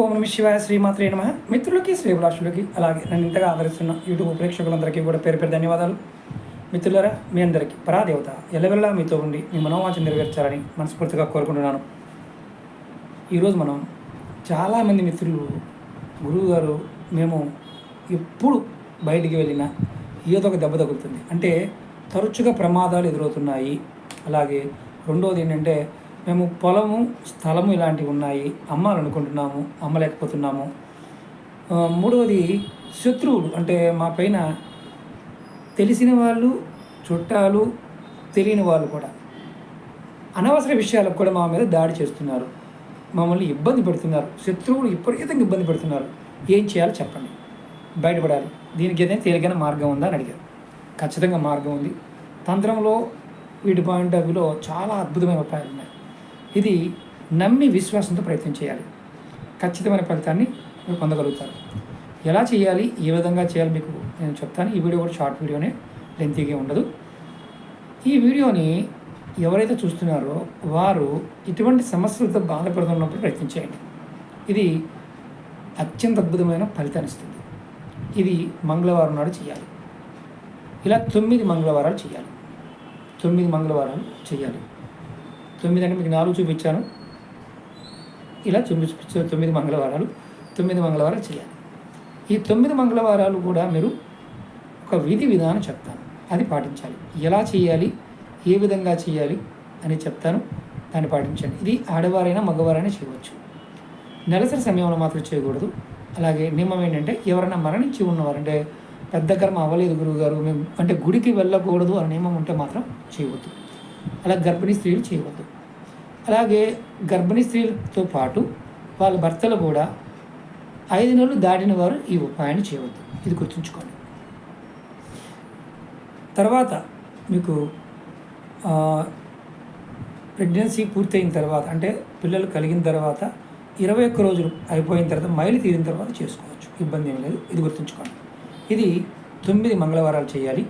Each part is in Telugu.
ఓం నమ శివాయ శ్రీమాత్రే నమ. మిత్రులకి శ్రీభిలాషులకి అలాగే నన్ను ఇంతగా ఆదరిస్తున్న యూట్యూబ్ ప్రేక్షకులందరికీ కూడా పేరు పేరు ధన్యవాదాలు. మిత్రులరా మీ అందరికీ పరాదేవత ఎల్లవెల్లా మీతో ఉండి మీ మనోవాంఛ నెరవేర్చాలని మనస్ఫూర్తిగా కోరుకుంటున్నాను. ఈరోజు మనం చాలామంది మిత్రులు గురువు గారు మేము ఎప్పుడు బయటికి వెళ్ళినా ఏదో ఒక దెబ్బ తగులుతుంది. అంటే తరచుగా ప్రమాదాలు ఎదురవుతున్నాయి. అలాగే రెండోది ఏంటంటే మేము పొలము స్థలము ఇలాంటివి ఉన్నాయి. అమ్మాలనుకుంటున్నాము అమ్మలేకపోతున్నాము. మూడవది శత్రువులు. అంటే మా పైన తెలిసిన వాళ్ళు చుట్టాలు తెలియని వాళ్ళు కూడా అనవసర విషయాలకు కూడా మా మీద దాడి చేస్తున్నారు. మమ్మల్ని ఇబ్బంది పెడుతున్నారు. శత్రువులు విపరీతంగా ఇబ్బంది పెడుతున్నారు. ఏం చేయాలో చెప్పండి. బయటపడాలి. దీనికి ఏదైనా తేలికైన మార్గం ఉందా అని అడిగారు. ఖచ్చితంగా మార్గం ఉంది. తంత్రంలో వీటి పాయింట్ ఆఫ్ వ్యూలో చాలా అద్భుతమైన ఉపాయాలు ఉన్నాయి. ఇది నమ్మి విశ్వాసంతో ప్రయత్నం చేయాలి. ఖచ్చితమైన ఫలితాన్ని మీరు పొందగలుగుతారు. ఎలా చేయాలి? ఏ విధంగా చేయాలి? మీకు నేను చెప్తాను. ఈ వీడియో కూడా షార్ట్ వీడియోనే లెంతీగా ఉండదు. ఈ వీడియోని ఎవరైతే చూస్తున్నారో వారు ఇటువంటి సమస్యలతో బాధపడుతున్నప్పుడు ప్రయత్నం చేయండి. ఇది అత్యంత అద్భుతమైన ఫలితాన్ని ఇస్తుంది. ఇది మంగళవారం నాడు చేయాలి. ఇలా తొమ్మిది మంగళవారాలు చేయాలి. తొమ్మిది మంగళవారాలు చేయాలి. తొమ్మిది అంటే మీకు నాలుగు చూపించాను. ఇలా చూపించు తొమ్మిది మంగళవారాలు తొమ్మిది మంగళవారాలు చేయాలి. ఈ తొమ్మిది మంగళవారాలు కూడా మీరు ఒక విధి విధానం చెప్తాను. అది పాటించాలి. ఎలా చేయాలి? ఏ విధంగా చేయాలి? అని చెప్తాను. దాన్ని పాటించండి. ఇది ఆడవారైనా మగవారైనా చేయవచ్చు. నెలసరి సమయంలో మాత్రం చేయకూడదు. అలాగే నియమం ఏంటంటే ఎవరైనా మరణించి ఉన్నవారు అంటే పెద్ద కర్మ అవ్వలేదు గురువు గారు మేము అంటే గుడికి వెళ్ళకూడదు అనే నియమం ఉంటే మాత్రం చేయవద్దు. అలా గర్భిణీ స్త్రీలు చేయవద్దు. అలాగే గర్భిణీ స్త్రీలతో పాటు వాళ్ళ భర్తలు కూడా ఐదు నెలలు దాటిన వారు ఈ ఉపాయాన్ని చేయవద్దు. ఇది గుర్తుంచుకోండి. తర్వాత మీకు ప్రెగ్నెన్సీ పూర్తయిన తర్వాత అంటే పిల్లలు కలిగిన తర్వాత ఇరవై ఒక్క రోజులు అయిపోయిన తర్వాత మైలు తీరిన తర్వాత చేసుకోవచ్చు. ఇబ్బంది ఏం లేదు. ఇది గుర్తుంచుకోండి. ఇది తొమ్మిది మంగళవారాలు చేయాలి.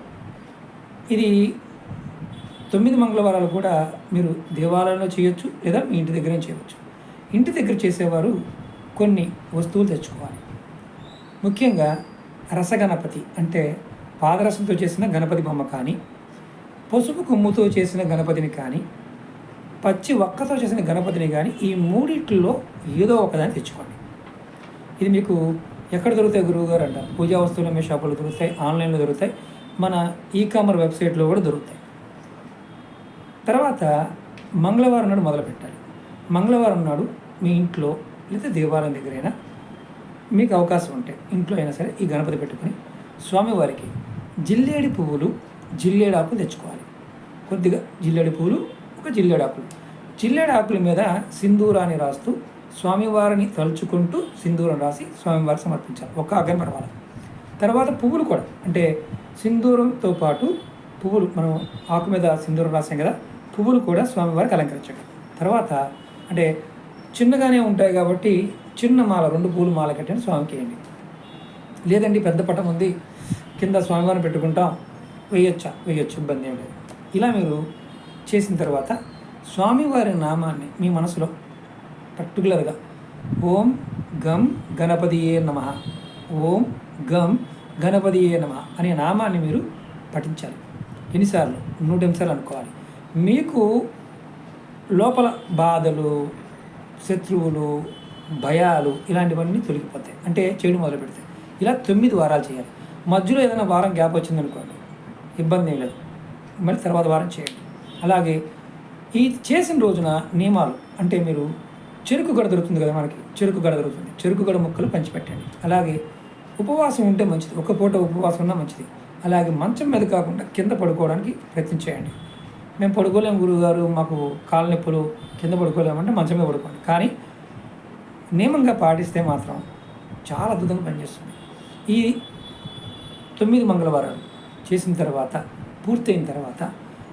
ఇది తొమ్మిది మంగళవారాలు కూడా మీరు దేవాలయంలో చేయొచ్చు లేదా మీ ఇంటి దగ్గర చేయవచ్చు. ఇంటి దగ్గర చేసేవారు కొన్ని వస్తువులు తెచ్చుకోవాలి. ముఖ్యంగా రసగణపతి అంటే పాదరసంతో చేసిన గణపతి బొమ్మ కానీ పసుపు కొమ్ముతో చేసిన గణపతిని కానీ పచ్చి ఒక్కతో చేసిన గణపతిని కానీ ఈ మూడిట్లో ఏదో ఒకదాన్ని తెచ్చుకోండి. ఇది మీకు ఎక్కడ దొరుకుతాయి గురువుగారు అంటారు? పూజా వస్తువులు మీ షాపులు దొరుకుతాయి ఆన్లైన్లో దొరుకుతాయి మన ఈ కామర్స్ వెబ్సైట్లో కూడా దొరుకుతాయి. తర్వాత మంగళవారం నాడు మొదలు పెట్టాలి మంగళవారం నాడు మీ ఇంట్లో లేదా దేవాలయం దగ్గరైనా మీకు అవకాశం ఉంటే ఇంట్లో అయినా సరే ఈ గణపతి పెట్టుకొని స్వామివారికి జిల్లేడి పువ్వులు జిల్లేడు ఆకులు తెచ్చుకోవాలి. కొద్దిగా జిల్లేడి పువ్వులు ఒక జిల్లేడు ఆకులు. జిల్లేడు ఆకుల మీద సింధూరాన్ని రాస్తూ స్వామివారిని తలుచుకుంటూ సింధూరం రాసి స్వామివారికి సమర్పించాలి. ఒక్క ఆగ్రహం పడవాలి తర్వాత పువ్వులు కూడా అంటే సింధూరంతో పాటు పువ్వులు మనం ఆకు మీద సింధూరం రాసాం కదా పువ్వులు కూడా స్వామివారికి అలంకరించడం తర్వాత అంటే చిన్నగానే ఉంటాయి కాబట్టి చిన్న మాల రెండు పూలు మాల కట్టిన స్వామికి వేయండి. లేదండి పెద్ద పటం ఉంది కింద స్వామివారిని పెట్టుకుంటాం వేయొచ్చా? వేయొచ్చు ఇబ్బంది ఏం లేదు. ఇలా మీరు చేసిన తర్వాత స్వామివారి నామాన్ని మీ మనసులో పర్టికులర్గా ఓం గం గణపతియే నమ ఓం గం గణపతియే నమ అనే నామాన్ని మీరు పఠించాలి. ఎన్నిసార్లు? నూట సార్లు అనుకోవాలి. మీకు లోపల బాధలు శత్రువులు భయాలు ఇలాంటివన్నీ తొలగిపోతాయి. అంటే చేయడం మొదలు పెడతాయి. ఇలా తొమ్మిది వారాలు చేయాలి. మధ్యలో ఏదైనా వారం గ్యాప్ వచ్చిందనుకోండి ఇబ్బంది ఏం లేదు. మళ్ళీ తర్వాత వారం చేయండి. అలాగే ఈ చేసిన రోజున నియమాలు అంటే మీరు చెరుకు గడ దొరుకుతుంది కదా మనకి చెరుకు గడ దొరుకుతుంది. చెరుకు గడ ముక్కలు పంచిపెట్టండి. అలాగే ఉపవాసం ఉంటే మంచిది. ఒక పూట ఉపవాసం ఉన్నా మంచిది. అలాగే మంచం మీద కాకుండా కింద పడుకోవడానికి ప్రయత్నం చేయండి. మేము పడుకోలేము గురువుగారు మాకు కాళ్ళ నొప్పులు కింద పడుకోలేమంటే మంచం మీద పడుకోండి. కానీ నియమంగా పాటిస్తే మాత్రం చాలా అద్భుతంగా పనిచేస్తుంది. ఈ తొమ్మిది మంగళవారాలు చేసిన తర్వాత పూర్తయిన తర్వాత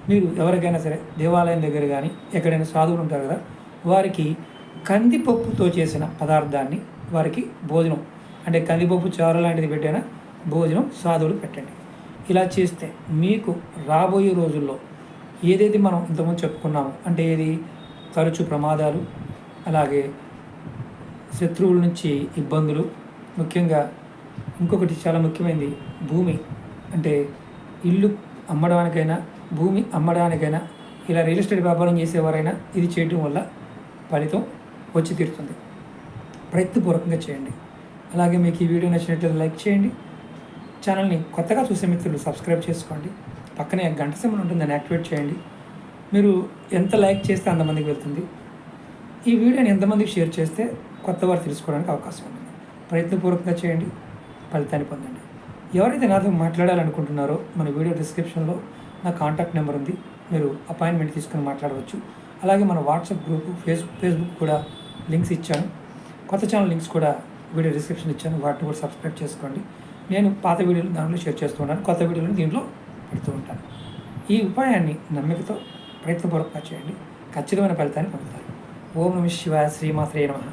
మీరు ఎవరికైనా సరే దేవాలయం దగ్గర కానీ ఎక్కడైనా సాధువులు ఉంటారు కదా వారికి కందిపప్పుతో చేసిన పదార్థాన్ని వారికి భోజనం అంటే కందిపప్పు చారు లాంటిది పెట్టిన భోజనం సాధువులు పెట్టండి. ఇలా చేస్తే మీకు రాబోయే రోజుల్లో ఏదైతే మనం ఇంతకుముందు చెప్పుకున్నామో? అంటే ఏది? తరచు ప్రమాదాలు అలాగే శత్రువుల నుంచి ఇబ్బందులు ముఖ్యంగా ఇంకొకటి చాలా ముఖ్యమైనది భూమి. అంటే ఇల్లు అమ్మడానికైనా భూమి అమ్మడానికైనా ఇలా రియల్ ఎస్టేట్ వ్యాపారం చేసేవారైనా ఇది చేయడం వల్ల ఫలితం వచ్చి తీరుతుంది. ప్రయత్నపూర్వకంగా చేయండి. అలాగే మీకు ఈ వీడియో నచ్చినట్లయితే లైక్ చేయండి. ఛానల్ని కొత్తగా చూసే మిత్రులు సబ్స్క్రైబ్ చేసుకోండి. పక్కనే గంట సింబల్ ఉంటుంది దాన్ని యాక్టివేట్ చేయండి. మీరు ఎంత లైక్ చేస్తే అంతమందికి వెళ్తుంది. ఈ వీడియోని ఎంతమందికి షేర్ చేస్తే కొత్త వారు తెలుసుకోవడానికి అవకాశం ఉంది ప్రయత్నపూర్వకంగా చేయండి ఫలితాన్ని పొందండి. ఎవరైతే నాతో మాట్లాడాలనుకుంటున్నారో మన వీడియో డిస్క్రిప్షన్లో నా కాంటాక్ట్ నెంబర్ ఉంది. మీరు అపాయింట్మెంట్ తీసుకుని మాట్లాడవచ్చు. అలాగే మన వాట్సాప్ గ్రూప్ ఫేస్ ఫేస్బుక్ కూడా లింక్స్ ఇచ్చాను. కొత్త ఛానల్ లింక్స్ కూడా వీడియో డిస్క్రిప్షన్ ఇచ్చాను. వాటిని కూడా సబ్స్క్రైబ్ చేసుకోండి. నేను పాత వీడియోలు దాంట్లో షేర్ చేస్తూ ఉంటాను కొత్త వీడియోలను దీంట్లో పెడుతూ ఉంటాను. ఈ ఉపాయాన్ని నమ్మికతో ప్రయత్నపూర్వకంగా చేయండి. ఖచ్చితమైన ఫలితాన్ని పొందుతారు. ఓం నమ శివాయ శ్రీమాత్రే నమ.